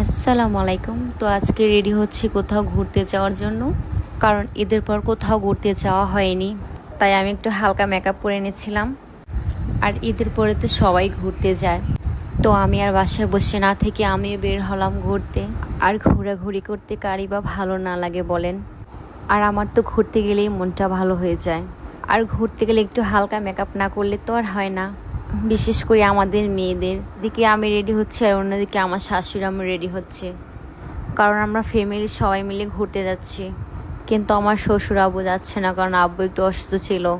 আসসালামু আলাইকুম। তো আজকে রেডি হচ্ছি কোথাও ঘুরতে যাওয়ার জন্য, কারণ ঈদের পর কোথাও ঘুরতে যাওয়া হয়নি, তাই আমি একটু হালকা মেকআপ করে নিয়েছিলাম আর ঈদের পরে তো সবাই ঘুরতে যায়। তো আমি আর বাসায় বসে না থেকে আমিও বের হলাম ঘুরতে। আর ঘোরাঘুরি করতে কারি বা ভালো না লাগে বলেন। আর আমার তো ঘুরতে গেলেই মনটা ভালো হয়ে যায়। আর ঘুরতে গেলে একটু হালকা মেকআপ না করলে তো আর হয় না। বিশেষ করে আমাদের মেয়েদের। দিকে আমি রেডি হচ্ছি আর অন্যদিকে আমার শাশুড়ি আমি রেডি হচ্ছে। কারণ আমরা ফ্যামিলি সবাই মিলে ঘুরতে যাচ্ছি। কিন্তু আমার শ্বশুর আব্বু যাচ্ছে না কারণ আব্বু একটু অসুস্থ ছিল।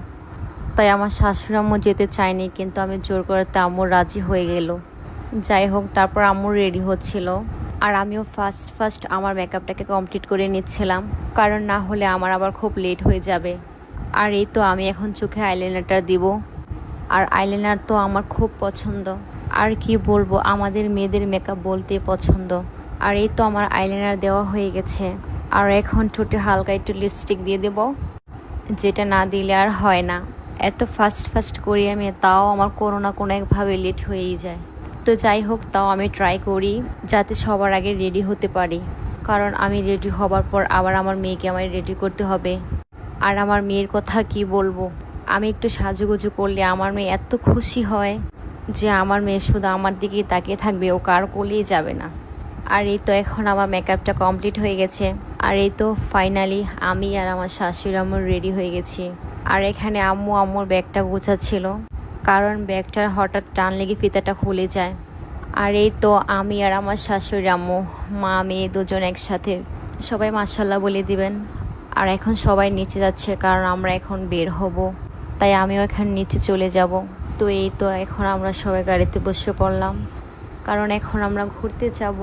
তাই আমার শাশুড়ি আম্মু যেতে চায়নি কিন্তু আমি জোর করাতে আম্মু রাজি হয়ে গেল। যাই হোক, তারপর আম্মু রেডি হচ্ছিল। আর আমিও ফার্স্ট ফার্স্ট আমার মেকআপটাকে কমপ্লিট করে নিচ্ছিলাম। কারণ না হলে আমার আবার খুব লেট হয়ে যাবে। আর এই তো আমি এখন চোখে আইলাইনারটা দিব। আর আইলাইনার তো আমার খুব পছন্দ। আর কি বলব, আমাদের মেয়েদের মেকআপ বলতে পছন্দ। আর এই তো আমার আইলাইনার দেওয়া হয়ে গেছে। আর এখন ঠোঁটে হালকা একটু লিপস্টিক দিয়ে দেব। যেটা না দিলে আর হয় না। এত ফাস্ট ফাস্ট করি আমি, তাও আমার কোনো না কোনো একভাবে লেট হয়েই যায়। তো যাই হোক, তাও আমি ট্রাই করি, যাতে সবার আগে রেডি হতে পারি। কারণ আমি রেডি হবার পর আবার আমার মেয়েকে আমায় রেডি করতে হবে। আর আমার মেয়ের কথা কি বলব? আমি একটু সাজুগুজু করলে আমার মেয়ে এত খুশি হয় যে আমার মেয়ে শুধু আমার দিকেই তাকিয়ে থাকবে, ও কার কোলেই যাবে না। আর এই তো এখন আমার মেকআপটা কমপ্লিট হয়ে গেছে। আর এই তো ফাইনালি আমি আর আমার শাশুড়ি আম্মুর রেডি হয়ে গেছি। আর এখানে আম্মু আম্মুর ব্যাগটা গোছাচ্ছিল, কারণ ব্যাগটার হঠাৎ টান লেগে ফিতাটা খুলে যায়। আর এই তো আমি আর আমার শাশুড়ি আম্মু, মা, মেয়ে দুজন একসাথে সবাই মাসাল্লাহ বলে দিবেন। আর এখন সবাই নিচে যাচ্ছে কারণ আমরা এখন বের হব। তাই আমিও এখন নিচে চলে যাব। তো এই তো এখন আমরা সবাই গাড়িতে বসে পড়লাম। কারণ এখন আমরা ঘুরতে যাব।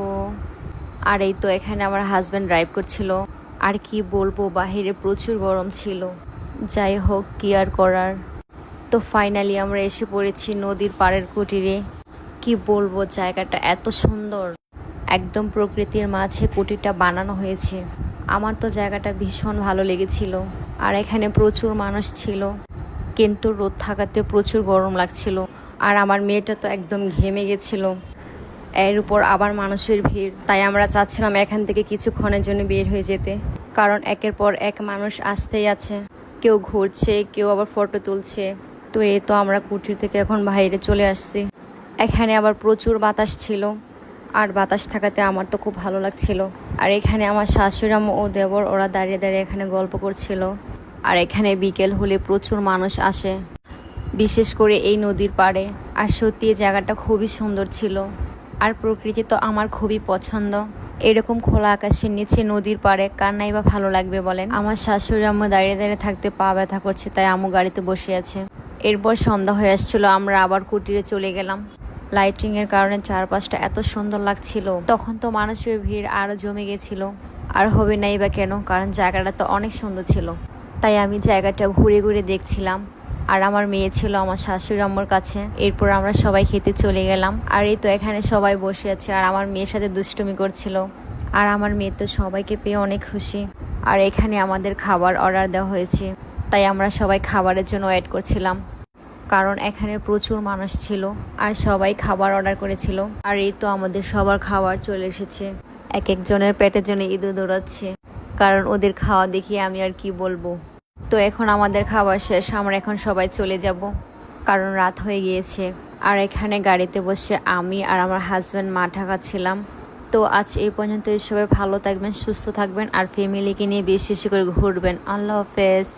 আর এই তো এখানে আমার হাজব্যান্ড ড্রাইভ করছিল। আর কি বলব, বাহিরে প্রচুর গরম ছিল। যাই হোক, কি আর করার? তো ফাইনালি আমরা এসে পড়েছি নদীর পাড়ের কুটিরে। কি বলব, জায়গাটা এত সুন্দর। একদম প্রকৃতির মাঝে কুটিরটা বানানো হয়েছে। আমার তো জায়গাটা ভীষণ ভালো লেগেছিল। আর এখানে প্রচুর মানুষ ছিল। কিন্তু রোদ থাকাতে প্রচুর গরম লাগছিল। আর আমার মেয়েটা তো একদম ঘেমে গেছিল। এর উপর আবার মানুষের ভিড়। তাই আমরা চাচ্ছিলাম এখান থেকে কিছুক্ষণের জন্য বের হয়ে যেতে। কারণ একের পর এক মানুষ আসতেই আছে। কেউ ঘুরছে, কেউ আবার ফটো তুলছে। তো এ তো আমরা কুটির থেকে এখন বাইরে চলে আসছি। এখানে আবার প্রচুর বাতাস ছিল। আর বাতাস থাকাতে আমার তো খুব ভালো লাগছিল। আর এখানে আমার শাশুড়াম ও দেবর, ওরা দাঁড়িয়ে দাঁড়িয়ে এখানে গল্প করছিল। আর এখানে বিকেল হলে প্রচুর মানুষ আসে, বিশেষ করে এই নদীর পাড়ে। আর সত্যি এই জায়গাটা খুবই সুন্দর ছিল। আর প্রকৃতি তো আমার খুবই পছন্দ। এরকম খোলা আকাশের নিচে নদীর পাড়ে কার নাই বা ভালো লাগবে বলেন? আমার শাশুড়ি আম্মু দাঁড়িয়ে দাঁড়িয়ে থাকতে পা ব্যথা করছে, তাই আম্মু গাড়িতে বসে আছে। এরপর সন্ধ্যা হয়ে আসছিল, আমরা আবার কুটিরে চলে গেলাম। লাইটিং এর কারণে চারপাশটা এত সুন্দর লাগছিল। তখন তো মানুষের ভিড় আরও জমে গেছিল। আর হবে নাই বা কেন, কারণ জায়গাটা তো অনেক সুন্দর ছিল। তাই আমি জায়গাটা ঘুরে ঘুরে দেখছিলাম। আর আমার মেয়ে ছিল আমার শাশুড়ি আম্মুর কাছে। এরপর আমরা সবাই খেতে চলে গেলাম। আর এই তো এখানে সবাই বসে আছে। আর আমার মেয়ের সাথে দুষ্টুমি করছিল। আর আমার মেয়ে তো সবাইকে পেয়ে অনেক খুশি। আর এখানে আমাদের খাবার অর্ডার দেওয়া হয়েছে। তাই আমরা সবাই খাবারের জন্য ওয়েট করছিলাম। কারণ এখানে প্রচুর মানুষ ছিল। আর সবাই খাবার অর্ডার করেছিল। আর এই তো আমাদের সবার খাবার চলে এসেছে। এক একজনের পেটের জন্য ইঁদুর দৌড়াচ্ছে। কারণ ওদের খাওয়া দেখিয়ে আমি আর কি বলব? তো এখন আমাদের খাবার শেষ, আমরা এখন সবাই চলে যাব। কারণ রাত হয়ে গিয়েছে। আর এখানে গাড়িতে বসে আমি আর আমার হাজব্যান্ড মা ঢাকা ছিলাম। তো আজ এই পর্যন্ত সবাই ভালো থাকবেন, সুস্থ থাকবেন, আর ফ্যামিলিকে নিয়ে বেশি বেশি করে ঘুরবেন। আল্লাহ হাফেজ।